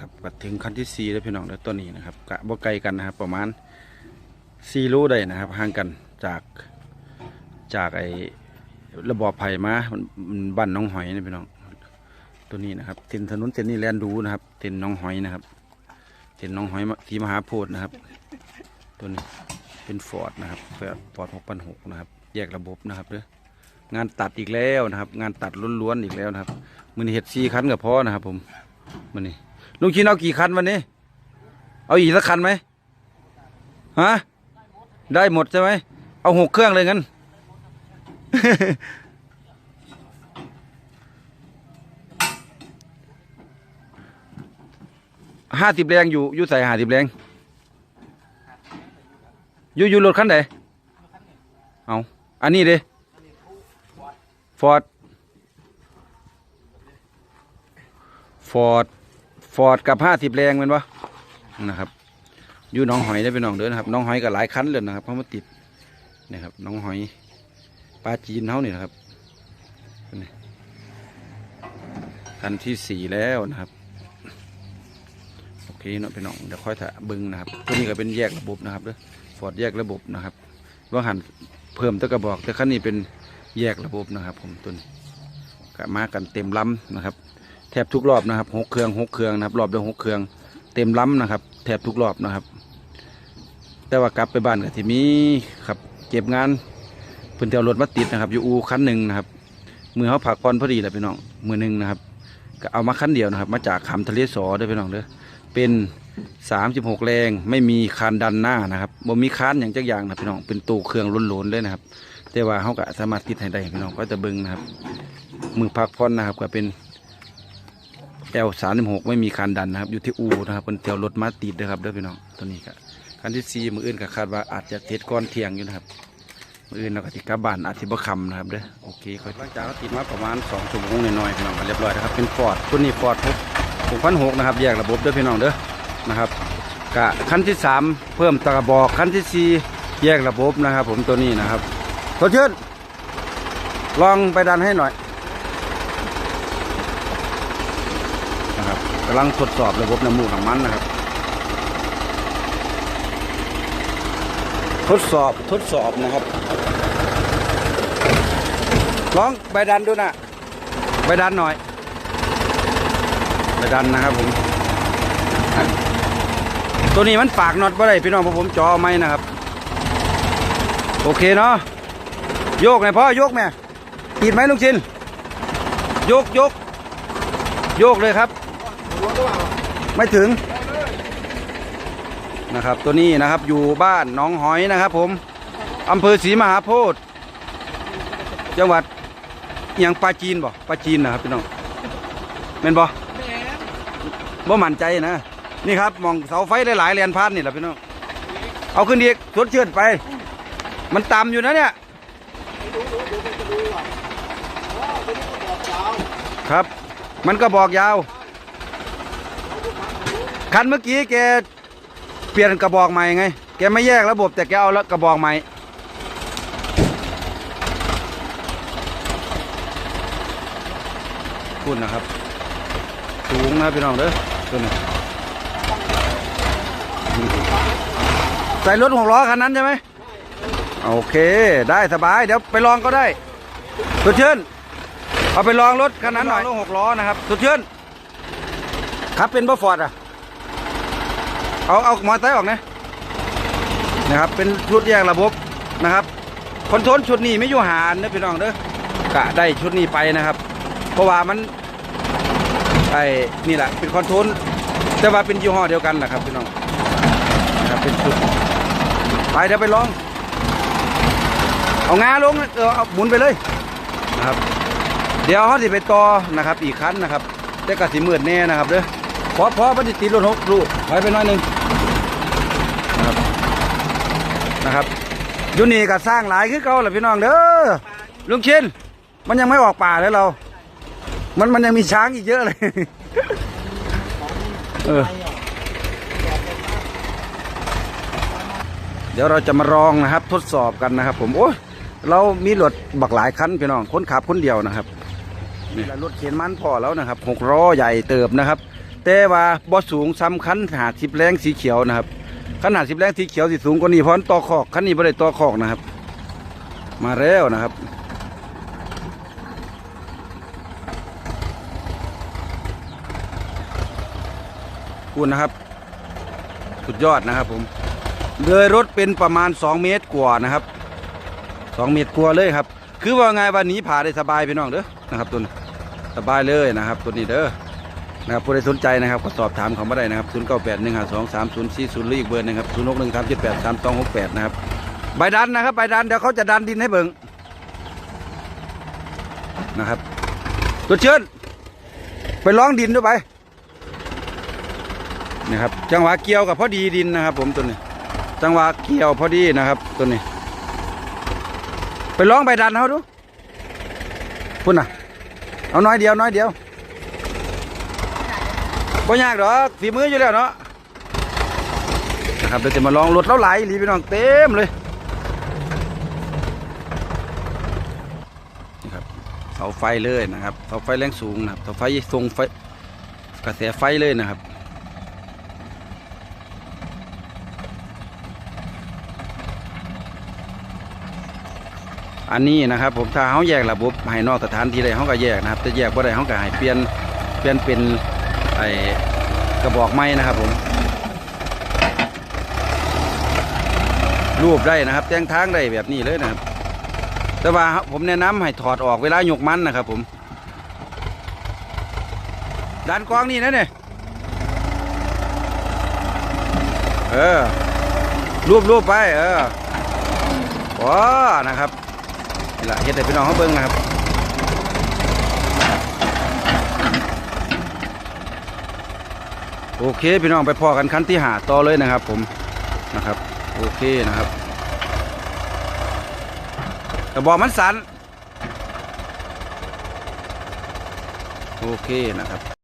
ครับกถึงขั้นที่สี่แล้วพี่น้องแล้วตัวนี้นะครับกะบ่ไกลกันนะครับ ประมาณสี่โลได้นะครับห่างกันจากจากไอ้ระบอบไผ่มามันมันบ้านน้องหอยนี่พี่น้องตัวนี้นะครับเส้นถนนเส้นนี้แลนดูนะครับเส้นน้องหอยนะครับเส้นน้องหอยที่มหาโพธิ์นะครับ ตัวนี้เป็นฟอร์ดนะครับฟอร์ดหกพันหกนะครับ แยกระบบนะครับเด้องานตัดอีกแล้วนะครับ งานตัดล้วนๆอีกแล้วนะครับมือนี้เห็ดสี่คันกับพ่อนะครับ ผมมือนี้ ลุงชินเอากี่คันวันนี้ เอาอีกสักคันไหมฮะได้หมดใช่ไหมเอาหกเครื่องเลยงั้น ห้าสิบแรงอยู่อยู่ใส่ห้าสิบแรงอยู่อยู่รถคันไหนเอาอันนี้เด้ฟอร์ดฟอร์ด ฟอร์ดกับห้าสิบแรงเป็นปะนะครับอยู่น้องหอยได้เป็นน้องเด้อนะครับน้องหอยกับหลายคันเลยนะครับเพราะมาติดนะครับน้องหอยปลาจีนเขานี่นะครับนี่คันที่สี่แล้วนะครับโอเคเนาะพี่น้องเดี๋ยวค่อยถ่ายบึงนะครับตัวนี้ก็เป็นแยกระบบนะครับเด้อฟอร์ดแยกระบบนะครับว่าหันเพิ่มตะกระบอกแต่คันนี้เป็นแยกระบบนะครับ ผมตัวนี้ก็มากันเต็มลำนะครับ แทบทุกรอบนะครับหกเครื่องหกเครื่องนะครับ รอบเดียวหกเครื่อง เต็มล้ำนะครับ แทบทุกรอบนะครับ แต่ว่ากลับไปบ้านก็ที่มีครับเก็บงานเพิ่นเที่ยวรถมาติดนะครับ อยู่อูคันหนึ่งนะครับมือเขาผักก่อนพอดีแหละพี่น้องมือหนึ่งนะครับก็เอามาคันเดียวนะครับ มาจากขามทะเลสอเด้อพี่น้องเด้อเป็น36แรงไม่มีคานดันหน้านะครับบ่มีคานอย่างจักอย่างนะพี่น้องเป็นตูเครื่องล้นๆเลยนะครับ แต่ว่าเขาก็สามารถติดให้ได้พี่น้องก็จะเบิ่งนะครับ มือพักพอนนะครับก็เป็น L 36ไม่มีคานดันนะครับ อยู่ที่อูนะครับเป็นเที่ยวรถมาติดนะครับเด้อพี่น้องตัวนี้ครับคันที่สี่มืออื่นก็คาดว่าอาจจะเทศก้อนเทียงอยู่นะครับมืออื่นเราก็ติกลับบ้านอาจจะบ่คำนะครับเด้อโอเคค่อยหลังจากเราติดมาประมาณ2ชั่วโมงหน่อยๆพี่น้องก็เรียบร้อยนะครับเป็นฟอร์ดตัวนี้ฟอร์ดหกพันหกนะครับแยกระบบเด้อพี่น้องเด้อนะครับกะขั้นที่สามเพิ่มตะกระบอกขั้นที่สี่แยกระบบนะครับ ผมตัวนี้นะครับทดเชิญลองไปดันให้หน่อยนะครับ กำลังทดสอบระบบน้ำมูกของมันนะครับ ทดสอบทดสอบนะครับ ลองไปดันดูนะไปดันหน่อยไปดันนะครับผม ตัวนี้มันฝากน็อตบ่ได้พี่น้องเพราะผมจอไม่นะครับ โอเคเนาะโยกไงพ่อโยกแม่ติดไหมลุงชินโยกโยก โยกเลยครับ ไม่ถึงนะครับ ตัวนี้นะครับอยู่บ้านหนองหอยนะครับ ผมอำเภอศรีมหาโพธิ์จังหวัดอหยังปลาจีนบ่ปลาจีนนะครับพี่น้องเม่นบ่บ่หมั่นใจนะนี่ครับมองเสาไฟหลายๆเรียนพานนี่แหละพี่น้องเอาขึ้นอีกสดเชื่อนไป มันต่ำอยู่นะเนี่ยครับ มันก็บอกยาว คันเมื่อกี้แกเปลี่ยนกระบอกใหม่ไง แกไม่แยกระบบแต่แกเอาแล้วกระบอกใหม่พูดนะครับ สูงนะพี่น้องเด้อตัวนี้ใส่รถหกล้อคันนั้นใช่ไหมโอเค ได้สบาย เดี๋ยวไปลองก็ได้ สุดเชิญเอาไปลองรถคันนั้นหน่อยรถหกล้อนะครับ สุดเชิญครับเป็นบัฟฟอร์ดอะ เอาเอามอไซค์ออกนะนะครับ เป็นชุดแยกระบบนะครับคอนโทรลชุดนี้ไม่อยู่หารนะพี่น้องเด้อกะได้ชุดนี้ไปนะครับ เพราะว่ามันไอ้นี่แหละเป็นคอนโทรลแต่ว่าเป็นยี่ห้อเดียวกันนะครับพี่น้องนะครับเป็นชุดไปเดี๋ยวไปลอง เอางาลงเออเอาหมุนไปเลยนะครับ เดี๋ยวเขาสิไปต่อนะครับ อีกคันนะครับแต่กะสิมืดแน่นะครับเด้อ พอพอมันจะติดรถหกลูกไปไปหน่อยหนึ่งนะครับนะครับยูนี่ก็สร้างหลายคือเก่าแหละพี่น้องเด้อลุงชินมันยังไม่ออกป่าเลยเรา มันมันยังมีช้างอีกเยอะเลย เออ เดี๋ยวเราจะมาลองนะครับ ทดสอบกันนะครับ ผมโอ้ยเรามีรถบักหลายคันพี่น้องคนขับคนเดียวนะครับนี่รถเข็นมันพอแล้วนะครับหกล้อใหญ่เติบนะครับ แต่ว่าบ่สูงซ้ำคันหาสิบแรงสีเขียวนะครับคันหาสิบแรงสีเขียวสิสูงกว่านี้เพราะมันต่อขอกคันนี้บ่ได้ต่อขอกนะครับ มาแล้วนะครับคุณนะครับสุดยอดนะครับผมเลยรถเป็นประมาณ 2 เมตรกว่านะครับ 2 เมตรกว่าเลยครับ คือว่าไงวันนี้ผ่าได้สบายพี่น้องเด้อนะครับตัวสบายเลยนะครับตัวนี้เด้อ นะครับผู้ใดสนใจนะครับก็สอบถามเขามาได้นะครับ0 9 8 1 5 2 3 0 4 0หรืออีกเบอร์หนึงครับ0 6 1 3 7 8 3 2 6 8นะครับใบดันนะครับใบดันเดี๋ยวเขาจะดันดินให้เบิ่งนะครับตัวเชิญไปล้องดินด้วยไปนะครับจังหวะเกี่ยวกับพอดีดินนะครับ ผมตัวนี้ จังหวะเกี่ยวพอดีนะครับ ตัวนี้ ไปล้องไปดันเขาดูพุ่นน่ะเอาน้อยเดียวน้อยเดียว ก็ยากหรอกฝีมืออยู่แล้วเนาะนะครับเดี๋ยวจะมาลองรถแล้วไหลรีพี่น้องเต็มเลยนี่ครับเสาไฟเลยนะครับเสาไฟแรงสูงนะครับเสาไฟทรงไฟกระแสไฟเลยนะครับอันนี้นะครับผมถ้าเขาแยกระบบให้นอกสถานที่ใดเขาก็แยกนะครับแต่แยกบ่ได้เขาก็ให้เปลี่ยนเปลี่ยนเป็น ไอ้กระบอกไม้นะครับผม รูปได้นะครับแจ้งทางได้แบบนี้เลยนะครับ แต่ว่าผมแนะนำให้ถอดออกเวลาหยกมันนะครับผม ด้านกว้างนี่นะเนี่ยเออ รูปรูปไป เออว้านะครับนี่ละเฮ็ดให้พี่น้องเขาเบิ่งนะครับ โอเคพี่น้องไปพอกันขั้นที่หาต่อเลยนะครับผมนะครับ โอเคนะครับกระบอกมันสันโอเคนะครับ